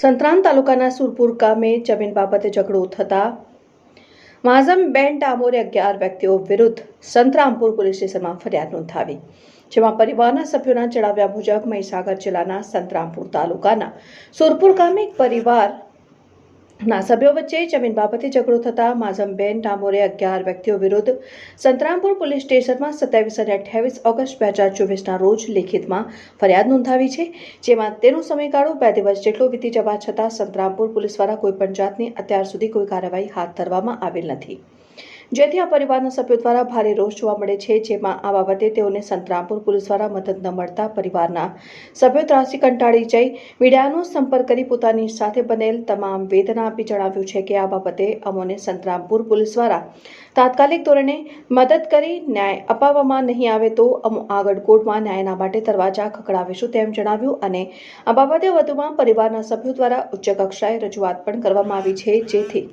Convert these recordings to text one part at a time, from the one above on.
સંતરામ તાલુકાના સુરપુર ગામે જમીન બાબતે ઝઘડો થતા માઝમ બેન ડામોરે અગિયાર વ્યક્તિઓ વિરુદ્ધ સંતરામપુર પોલીસ સ્ટેશનમાં ફરિયાદ નોંધાવી, જેમાં પરિવારના સભ્યોના જણાવ્યા મુજબ મહીસાગર જિલ્લાના સંતરામપુર તાલુકાના સુરપુર ગામે એક પરિવારના સભ્યો વચ્ચે જમીન બાબતે ઝઘડો થતા માઝમબેન ડામોરે અગિયાર વ્યક્તિઓ વિરુદ્ધ સંતરામપુર પોલીસ સ્ટેશનમાં સત્યાવીસ અને અઠ્યાવીસ ઓગસ્ટ બે હજાર ચોવીસના રોજ લેખિતમાં ફરિયાદ નોંધાવી છે, જેમાં તેનો સમયગાળો બે દિવસ જેટલો વીતી જવા છતાં સંતરામપુર પોલીસ દ્વારા કોઈપણ જાતની અત્યાર સુધી કોઈ કાર્યવાહી હાથ ધરવામાં આવેલ નથી. જેથી આ પરિવારના સભ્યો દ્વારા ભારે રોષ જોવા મળે છે. જેમાં આ બાબતે તેઓને સંતરામપુર પોલીસ દ્વારા મદદ ન મળતા પરિવારના સભ્યો ત્રાસી કંટાળી જઈ મીડિયાનો સંપર્ક કરી પોતાની સાથે બનેલ તમામ વેદના આપી જણાવ્યું છે કે આ બાબતે અમોને સંતરામપુર પોલીસ દ્વારા તાત્કાલિક ધોરણે મદદ કરી ન્યાય અપાવવામાં નહીં આવે તો અમો આગળ કોર્ટમાં ન્યાયના માટે દરવાજા ખખડાવીશું તેમ જણાવ્યું અને આ બાબતે વધુમાં પરિવારના સભ્યો દ્વારા ઉચ્ચ કક્ષાએ રજૂઆત પણ કરવામાં આવી છે. જેથી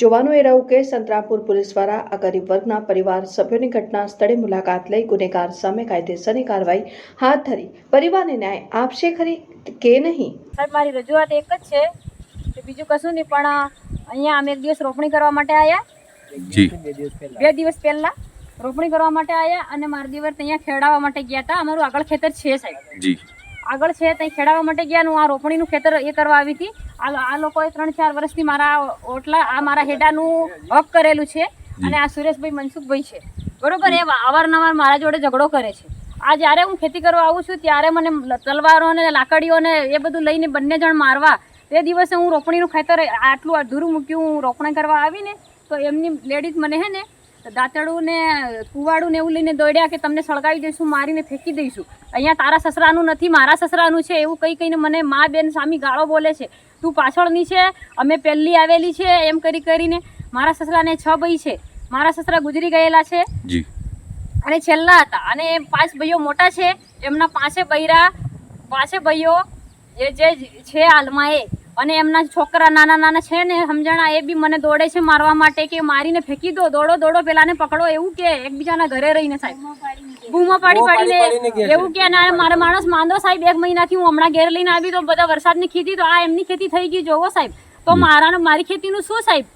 જોવાનું એ રહ્યું કે સંતરામપુર પોલીસ દ્વારા આ ગરીબ વર્ગના પરિવાર સભ્યોની ઘટના સ્થળે મુલાકાત લઈ ગુનેગાર સામે કાયદેસરની કાર્યવાહી હાથ ધરી. પરિવારને ન્યાય આપશે ખરી કે નહીં? સાહેબ મારી રજૂઆત એક જ છે કે બીજું કશું નહીં પણ અહીંયા અમે એક દિવસ રોપણી કરવા માટે આવ્યા બે દિવસ પહેલા રોપણી કરવા માટે આવ્યા અને મારા દિવસ અહીંયા ખેડાવવા માટે ગયા હતા. અમારું આગળ ખેતર છે સાહેબ. જી. આગળ છે ત્યાં ખેડાવવા માટે ગયા હું આ રોપણીનું ખેતર એ કરવા આવી હતી. આ આ લોકોએ ત્રણ ચાર વર્ષથી મારા ઓટલા આ મારા હેડાનું હક કરેલું છે અને આ સુરેશભાઈ મનસુખભાઈ છે. બરોબર એ અવારનવાર મારા જોડે ઝઘડો કરે છે. આ જ્યારે હું ખેતી કરવા આવું છું ત્યારે મને તલવારો અને લાકડીઓ ને એ બધું લઈને બંને જણ મારવા તે દિવસે હું રોપણીનું ખેતર આટલું અધૂરું મૂક્યું હું રોપણી કરવા આવીને તો એમની લેડીઝ મને હે ને દાંતરડું ને કુવાડું ને એવું લઈને દોડ્યા કે તમને સળગાવી દઈશું મારીને ફેંકી દઈશું. અહીંયા તારા સસરાનું નથી મારા સસરાનું છે એવું કહી કહીને મને મા બેન સામી ગાળો બોલે છે. તું પાછળની છે અમે પહેલી આવેલી છે એમ કરી કરીને. મારા સસરાને છ ભાઈ છે. મારા સસરા ગુજરી ગયેલા છે. અને છેલ્લા હતા. અને પાંચ ભાઈઓ મોટા છે. એમના પાંચે બૈરા પાંચે ભાઈઓ જે જે છે હાલમાં એ. અને એમના છોકરા નાના નાના છે ને સમજણા એ બી મને દોડે છે મારવા માટે કે મારીને ફેંકી દો દોડો દોડો પેલાને પકડો એવું કે એકબીજાના ઘરે રહીને સાહેબ. બૂમો પાડી પાડીને એવું કે ના મારે માણસ માંદો સાહેબ એક મહિનાથી હું હમણાં ઘેર લઈને આવી તો બધા વરસાદની ખેતી તો આ એમની ખેતી થઈ ગઈ જોવો સાહેબ. તો મારા મારી ખેતીનું શું સાહેબ?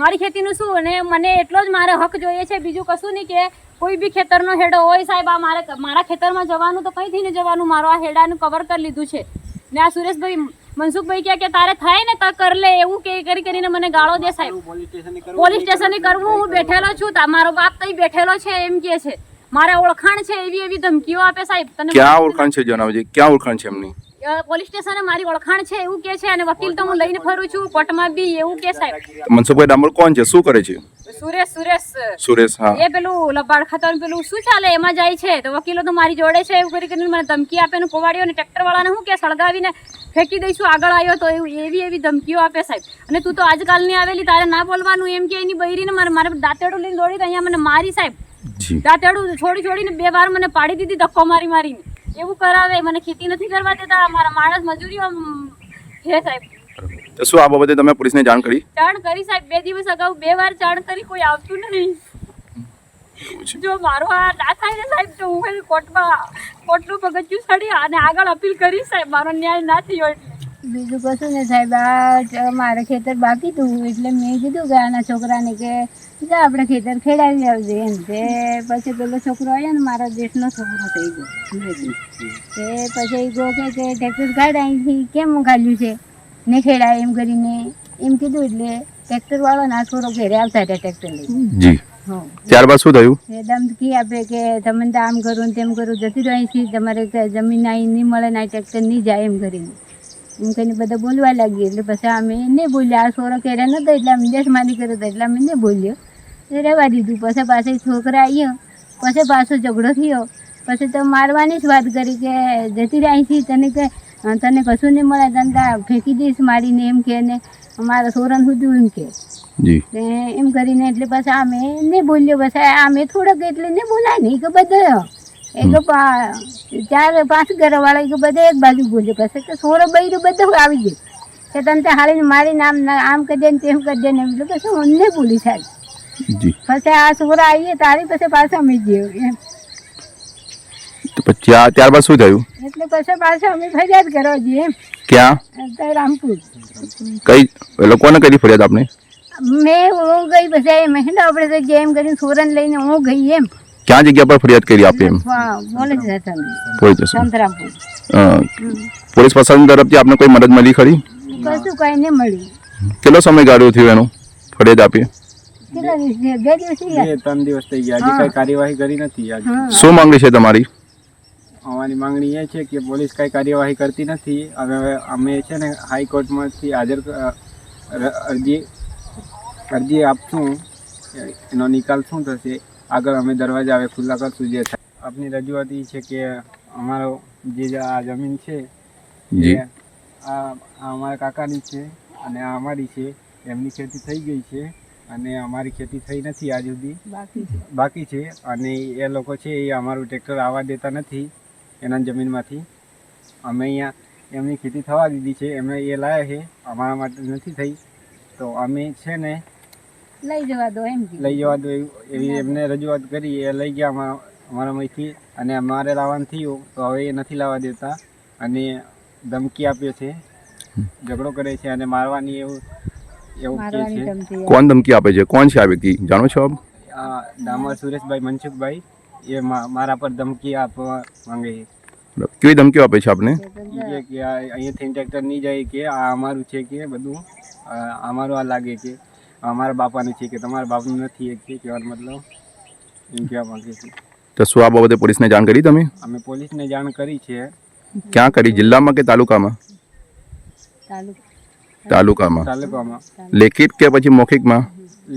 મારી ખેતીનું શું? અને મને એટલો જ મારે હક જોઈએ છે બીજું કશું નહીં કે કોઈ બી ખેતરનો હેડો હોય સાહેબ આ મારે મારા ખેતરમાં જવાનું તો કંઈ થઈને જવાનું મારો આ હેડાનું કવર કરી લીધું છે. ને આ સુરેશભાઈ મનસુખભાઈ કહે કે તારે થાય ને તો કર લે એવું કે કરી કરીને મને ગાળો દે સાહેબ. પોલીસ સ્ટેશને કરવું હું બેઠેલો છું તા- મારો બાપ તઈ બેઠેલો છે એમ કે છે. મારે ઓળખાણ છે એવી એવી ધમકીઓ આપે સાહેબ. તને ક્યાં ઓળખાણ છે જણાવજે ક્યાં ઓળખાણ છે એમની? પોલીસ સ્ટેશને મારી ઓળખાણ છે એવું કે છે અને વકીલ તો હું લઈને ફરું છું કોર્ટમાં બી એવું કે સાહેબ. મનસુખભાઈ ડામોર કોણ છે? શું કરે છે? સુરેશ સુરેશ. સુરેશ હા. એ પેલું લબાડ ખાતર પેલું શું ચાલે? એમાં જાય છે. તો વકીલો તો મારી જોડે છે એવું કરી કરીને મને ધમકી આપે ને કોવાડ્યો ને ટ્રેક્ટર વાળાને શું કે સળગાવીને ફેંકી દઈશું આગળ આવ્યો તો એવું એવી એવી ધમકીઓ આપે સાહેબ. અને તું તો આજકાલની આવેલી તારે ના બોલવાનું એમ કે એની બૈરીને મારે મારે દાંતેડું લઈને દોડી તો અહીંયા મને મારી સાહેબ. દાંતેડું છોડી છોડીને બે વાર મને પાડી દીધી ધક્કો મારી મારીને. એવું કરાવે મને ખેતી નથી કરવા દેતા મારા માણસ મજૂરી અમ, છે સાહેબ. તો શું આ બાબતે તમે પોલીસને જાણ કરી? જાણ કરી સાહેબ બે દિવસ અગાઉ બે વાર જાણ કરી કોઈ આવતું નહીં જો મારો આ ના થાય ને સાહેબ તો હું કોર્ટમાં કોર્ટનું પગથિયું ચડી અને આગળ અપીલ કરી સાહેબ મારો ન્યાય ના થયો એટલે બીજું કશું ને સાહેબ આ મારે ખેતર બાકી હતું એટલે મેં કીધું કે આના છોકરાને કે જા આપણે ખેતર ખેડાવી આવજે એમ. તે પછી પેલો છોકરો આવ્યો ને મારા દેશનો છોકરો થઈ ગયો. તે પછી ગયો કે કે ટ્રેક્ટર કાઢ અહીંથી કેમ કાઢ્યું છે? ને ખેડાય એમ કરીને એમ કીધું એટલે ટ્રેક્ટરવાળો ના છોરો ઘરે આવતા હતા ટ્રેક્ટર લઈ જી. ત્યારબાદ શું થયું? એ ધમકી આપે કે તમે તો આમ કરો ને તેમ કરો જતી રહી છે તમારે જમીન અહીં નહીં મળે ને આ ટ્રેક્ટર નહીં જાય એમ કરીને. એમ કહીને બધા બોલવા લાગી એટલે પછી અમે નહીં બોલ્યા આ છોરો કર્યા નતો એટલે અમે દેશમાની કર્યો હતો એટલે અમે નહીં બોલ્યો. એ રહેવા દીધું. પછી પાછા છોકરા આવ્યો પછી પાછો ઝઘડો થયો. પછી તો મારવાની જ વાત કરી કે જતી રહી તને કે તને કશું નહીં મળે તને તો ફેંકી દઈશ મારીને એમ કે ને મારા સોરન સુધી એમ કે. એમ કરીને એટલે પછી અમે નહીં બોલ્યો. પછી અમે થોડોક એટલે નહીં બોલાય નહીં કે બધા. પા- ચાર પાંચ ઘરવાળા એક બધા એક બાજુ બોલ્યો પછી કે સોરો બૈરું બધું આવી ગયું. કે તને હાલીને મારી નામ આમ કરી દે ને તેમ કરી દે ને એમ કે શું અમને ભૂલી થાય. પછી આ સોરા આવીએ તારી પછી પાછા અમે ગયો એમ. પછી આ ત્યારબાદ શું થયું? એટલે પછી પાછા અમે ફરિયાદ કરવા જઈએ એમ. ક્યાં? રામપુર. કઈ એ લોકોને કરી ફરિયાદ આપણે મેં હું ગઈ પછી મહેન્દ્ર આપણે તો કરીને સોરન લઈને હું ગઈ એમ. ક્યાં જગ્યા પર ફરિયાદ કરી આપે એમ? પોલીસ સ્ટેશન અ, પોલીસ પ્રશાસન તરફથી આપને કોઈ મદદ મળી ખરી? કશું કઈ નહીં મળ્યું. કેટલો સમયગાળો થયો એનો ફરિયાદ આપી? કેટલા દિવસ થયા? બે દિવસ થઈ ગયા બે ત્રણ દિવસ થઈ ગયા. હજી કઈ કાર્યવાહી કરી નથી આજે શું માંગણી છે તમારી? અમારી માંગણી એ છે કે પોલીસ કઈ કાર્યવાહી કરતી નથી. હવે અમે છે ને હાઈકોર્ટમાંથી હાજર અરજી અરજી આપશું. એનો નિકાલ શું થશે? આગળ અમે દરવાજા હવે ખુલ્લા કરશું જે આપની રજૂઆત એ છે કે અમારો જે આ જમીન છે જી. એ આ આ અમારા કાકાની છે અને આ અમારી છે. એમની ખેતી થઈ ગઈ છે અને અમારી ખેતી થઈ નથી આજ સુધી. બાકી છે. બાકી છે અને એ લોકો છે એ અમારું ટ્રેક્ટર આવવા દેતા નથી એના જમીનમાંથી. અમે અહીંયા એમની ખેતી થવા દીધી છે. એમને એ લાયા છે. અમારા માટે નથી થઈ. તો અમે છે ને લઈ જવા દો એમ લઈ જવા દો એવી એવી એમને રજૂઆત કરી એ લઈ ગયા અમારા અમારામાંથી અને અમારે લાવવાનું થયું તો હવે એ નથી લાવવા દેતા. અને ધમકી આપ્યો છે ઝઘડો કરે છે અને મારવાની એવું એવું કહે છે. કોણ ધમકી આપે છે? કોણ છે આ વ્યક્તિ? જાણો છો આપ? આ ડામર સુરેશભાઈ મનસુખભાઈ એ મા- મારા પર ધમકી આપવા માંગે છે. કેવી ધમકીઓ આપે છે આપને? કે કે અહીંયાથી ટ્રેક્ટર નહીં જાય કે આ અમારું છે કે બધું આ અમારું આ લાગે કે. અમારા બાપાની છે કે તમારા બાપનું નથી એક છે કહેવાનો મતલબ. એમ કહેવા માંગે છે. તો શું આ બાબતે પોલીસને જાણ કરી તમે? અમે પોલીસને જાણ કરી છે. ક્યાં કરી? જિલ્લામાં કે તાલુકામાં? તાલુકામાં. તાલુકામાં. લેખિત કે પછી મૌખિકમાં?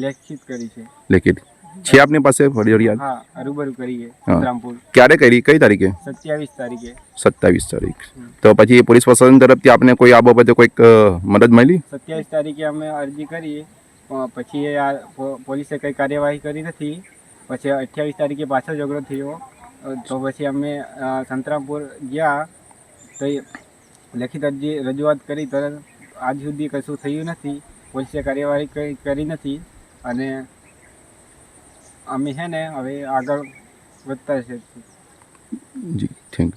લેખિત કરી છે. લેખિત. છે આપની પાસે ફરિયાદ? હા રૂબરૂ હા. રામપુર. ક્યારે કરી? કઈ તારીખે? સત્યાવીસ તારીખે. સત્તાવીસ તારીખ. તો પછી પોલીસ પ્રશાસન તરફથી આપને કોઈ આ બાબતે કોઈક મદદ મળી? સત્યાવીસ તારીખે અમે અરજી કરી. પછી આ પોલીસે કંઈ કાર્યવાહી કરી નથી. પછી અઠ્યાવીસ તારીખે પાછો ઝઘડો થયો. તો પછી અમે સંતરામપુર ગયા. તો લખિત અરજી રજૂઆત કરી તરત આજ સુધી કશું થયું નથી. પોલીસે કાર્યવાહી કરી નથી. અને અમે છે ને, હવે આગળ વધતા છે જી, થેન્ક